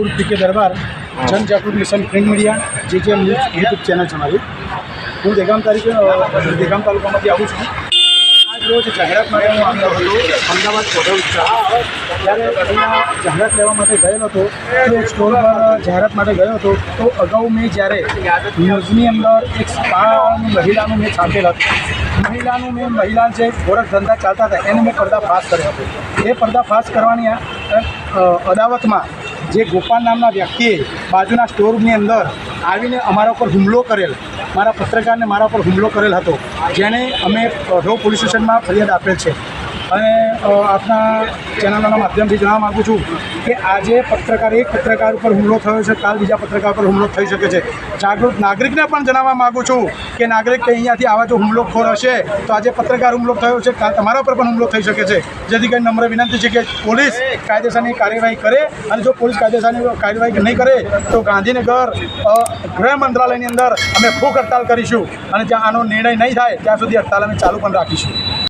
ઉર્ફ કે દરબાર જનજાગૃતિ mission print media જે જે ન્યૂઝ યુટ્યુબ ચેનલ છે મારી હું દેગામ તારીખે દેગામ તાલુકામાંથી આવું છું. આજ રોજ જાહેરાત માટે હું આવ્યો હતો અમદાવાદ હોટલ ત્યારે અહીંયા જાહેરાત લેવા માટે ગયેલો હતો તો એક સ્ટોર પર જાહેરાત માટે ગયો હતો. તો અગાઉ મેં જ્યારે ન્યૂઝની અંદર એક સ્પાનું મહિલાનું મેં છાપેલ હતું. મહિલાનું મેં મહિલા જે ગોરખ ધંધા ચાલતા હતા એને મેં પડદાફાશ કર્યો હતો. એ પડદાફાશ કરવાની આ, અદાવતમાં જે ગોપાલ નામના વ્યક્તિએ બાજુના સ્ટોરની અંદર આવીને અમારા ઉપર હુમલો કરેલ, મારા પત્રકારને મારા ઉપર હુમલો કરેલ હતો જેને અમે ઢો પોલીસ સ્ટેશનમાં ફરિયાદ આપેલ છે. અને આપના ચેનલના માધ્યમથી જણાવવા માગું છું કે આજે પત્રકાર એક પત્રકાર ઉપર હુમલો થયો છે, કાલ બીજા પત્રકાર પર હુમલો થઈ શકે છે. જાગૃત નાગરિકને પણ જણાવવા માગું છું કે નાગરિક અહીંયાથી આવા જો હુમલોખોર હશે, તો આજે પત્રકાર હુમલો થયો છે, કાલ તમારા પર પણ હુમલો થઈ શકે છે. જેથી કરીને નમ્ર વિનંતી છે કે પોલીસ કાયદેસરની કાર્યવાહી કરે અને જો પોલીસ કાયદેસરની કાર્યવાહી નહીં કરે, તો ગાંધીનગર ગૃહ મંત્રાલયની અંદર અમે ભૂખ હડતાલ કરીશું અને જ્યાં આનો નિર્ણય નહીં થાય, ત્યાં સુધી હડતાલ અમે ચાલુ પણ રાખીશું.